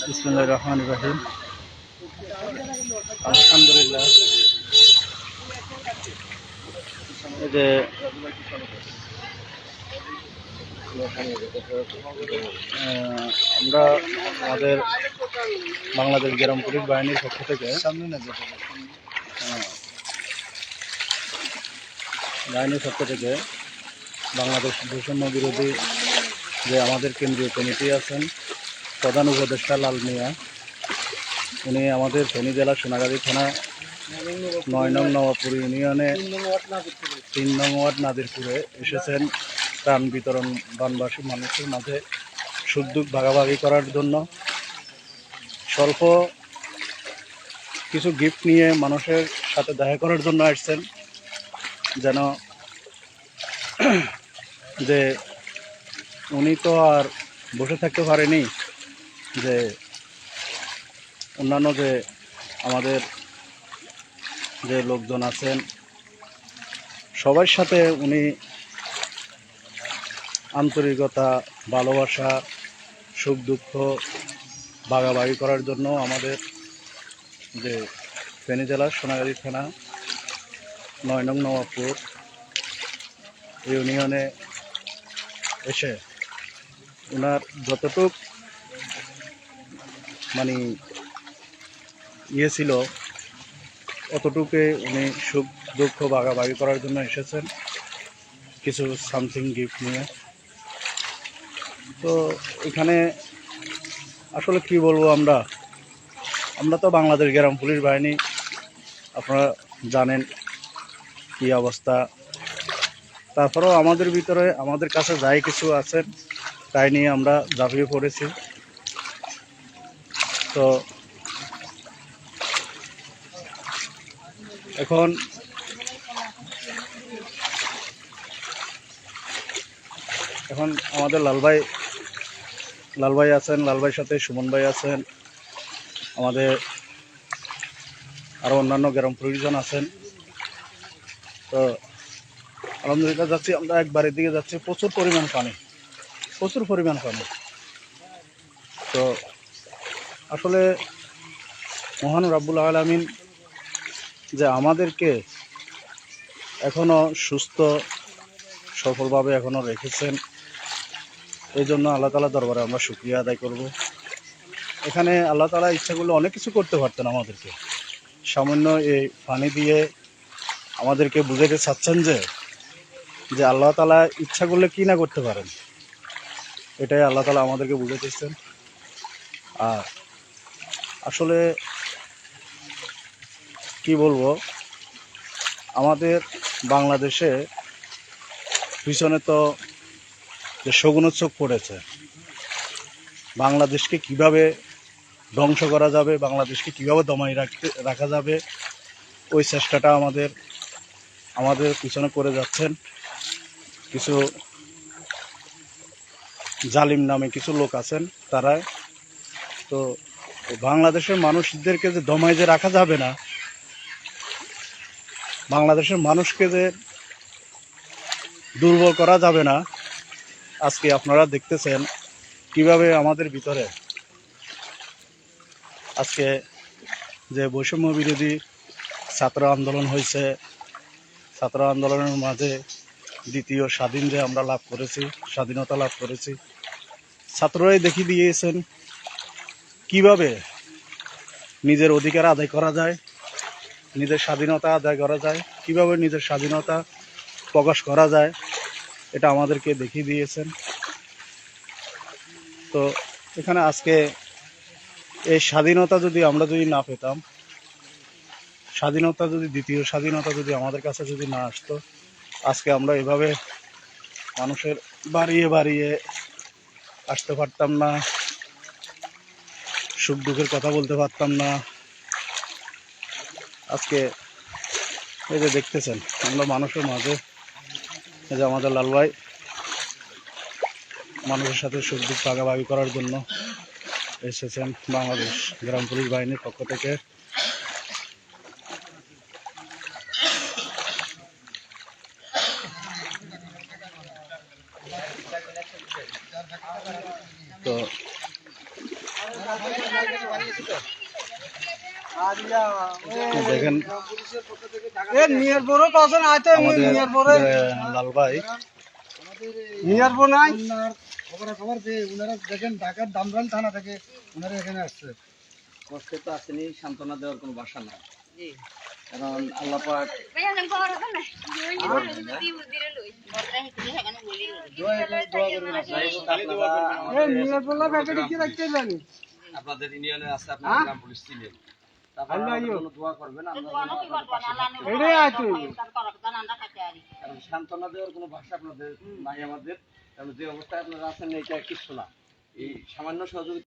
বিসমুল্লাহ রহমান রাহিম আলহামদুলিল্লাহ যে আমরা আমাদের বাংলাদেশ গ্রাম পুলিশ বাহিনীর পক্ষ থেকে আহ, বাহিনীর পক্ষ থেকে বাংলাদেশ বৈষম্য বিরোধী যে আমাদের কেন্দ্রীয় কমিটি আছেন প্রধান উপদেষ্টা লাল মিয়া। উনি আমাদের ফেনী জেলা সোনাগাজী থানা নয় নং নবাবপুর ইউনিয়নে তিন নং ওয়ার্ড নাদিরপুরে এসেছেন। ত্রাণ বিতরণ বানবাসী মানুষের মাঝে সুদ্যোগ ভাগাভাগি করার জন্য। স্বল্প কিছু গিফট নিয়ে মানুষের সাথে দেখা করার জন্য আসছেন। যেন যে উনি তো আর বসে থাকতে পারেনি যে অন্যান্য যে আমাদের যে লোকজন আছেন, সবার সাথে উনি আন্তরিকতা, ভালোবাসা, সুখ, দুঃখ ভাগাভাগি করার জন্য আমাদের যে ফেনী জেলার সোনাগাড়ি থানা, নয় নং নবাবপুর ইউনিয়নে এসে ওনার যতটুক মানে ইয়ে ছিল, অতটুকু উনি সুখ, দুঃখ ভাগাভাগি করার জন্য এসেছেন। কিছু সামথিং গিফট নিয়ে। তো এখানে আসলে কি বলব আমরা? আমরা তো বাংলাদেশ গ্রাম পুলিশ বাহিনী, আপনারা জানেন কি অবস্থা। তারপরেও আমাদের ভিতরে, আমাদের কাছে যাই কিছু আছে তাই নিয়ে আমরা ঝাঁপিয়ে পড়েছি তো এখন এখন আমাদের লালভাই লালভাই আছেন, লালভাইয়ের সাথে সুমন ভাই আছেন, আমাদের আরও অন্যান্য গ্রাম পরিজন আছেন। তো আলহামদুলিল্লাহ যাচ্ছি, আমরা একবারের দিকে যাচ্ছি, প্রচুর পরিমাণ পানি। প্রচুর পরিমাণ পানি তো আসলে মহান রাব্বুল আলমিন যে আমাদেরকে এখনও সুস্থ, সফলভাবে এখনও রেখেছেন এই জন্য আল্লাহ তালা দরবারে আমরা শুক্রিয়া আদায় করব। এখানে আল্লাহ তালা ইচ্ছা করলে অনেক কিছু করতে পারতেন আমাদেরকে। সামান্য এই পানি দিয়ে আমাদেরকে বুঝাতে চাচ্ছেন যে যে আল্লাহ তালা ইচ্ছা করলে কি না করতে পারেন। এটাই আল্লাহ তালা আমাদেরকে বুঝাইতেছেন আর আসলে কি বলব, আমাদের বাংলাদেশে পিছনে তো যে শগুনোৎসব পড়েছে, বাংলাদেশকে কীভাবে ধ্বংস করা যাবে, বাংলাদেশকে কীভাবে দমাই রাখতে রাখা যাবে, ওই চেষ্টাটা আমাদের আমাদের পিছনে করে যাচ্ছেন। কিছু জালিম নামে কিছু লোক আছেন তারা তো বাংলাদেশের মানুষদেরকে যে দমাই যে রাখা যাবে না, বাংলাদেশের মানুষকে যে দুর্বল করা যাবে না, আজকে আপনারা দেখতেছেন কীভাবে আমাদের ভিতরে আজকে যে বৈষম্য বিরোধী ছাত্র আন্দোলন হয়েছে, ছাত্র আন্দোলনের মাঝে দ্বিতীয় স্বাধীন যে আমরা লাভ করেছি, স্বাধীনতা লাভ করেছি। ছাত্ররাই দেখিয়ে দিয়েছেন কীভাবে নিজের অধিকার আদায় করা যায়, নিজের স্বাধীনতা আদায় করা যায়, কীভাবে নিজের স্বাধীনতা প্রকাশ করা যায়, এটা আমাদেরকে দেখিয়ে দিয়েছেন। তো এখানে আজকে এই স্বাধীনতা যদি আমরা যদি না পেতাম, স্বাধীনতা যদি দ্বিতীয় স্বাধীনতা যদি আমাদের কাছে যদি না আসতো আজকে আমরা এভাবে মানুষের বাড়িয়ে বাড়িয়ে আসতে পারতাম না, সুখ দুঃখের কথা বলতে পারতাম না। আজকে এই যে দেখতেছেন, আমরা মানুষের মাঝে, এই যে আমাদের লাল ভাই মানুষের সাথে সুখ দুঃখ ভাগাভাগি করার জন্য এসেছেন বাংলাদেশ গ্রাম পুলিশ বাহিনীর পক্ষ থেকে। তো দেখেন লাল ভাই নাই? খবর খবর পেয়ে ওনারা ঢাকার দামরান থানা থেকে ওনারা এখানে আসছে। কষ্টে তো আসেনি সান্ত্বনা দেওয়ার কোনো বাসা নাই। কারণ আল্লাহ পাক আপনাদের ইউনিয়নে আছে আপনার গ্রাম পুলিশ ছিলেন কারণ সান্ত্বনা দেওয়ার কোনো ভাষা আপনাদের নাই আমাদের। কারণ যে অবস্থায় আপনারা আছেন এটা কিচ্ছু না। এই সামান্য সহযোগিতা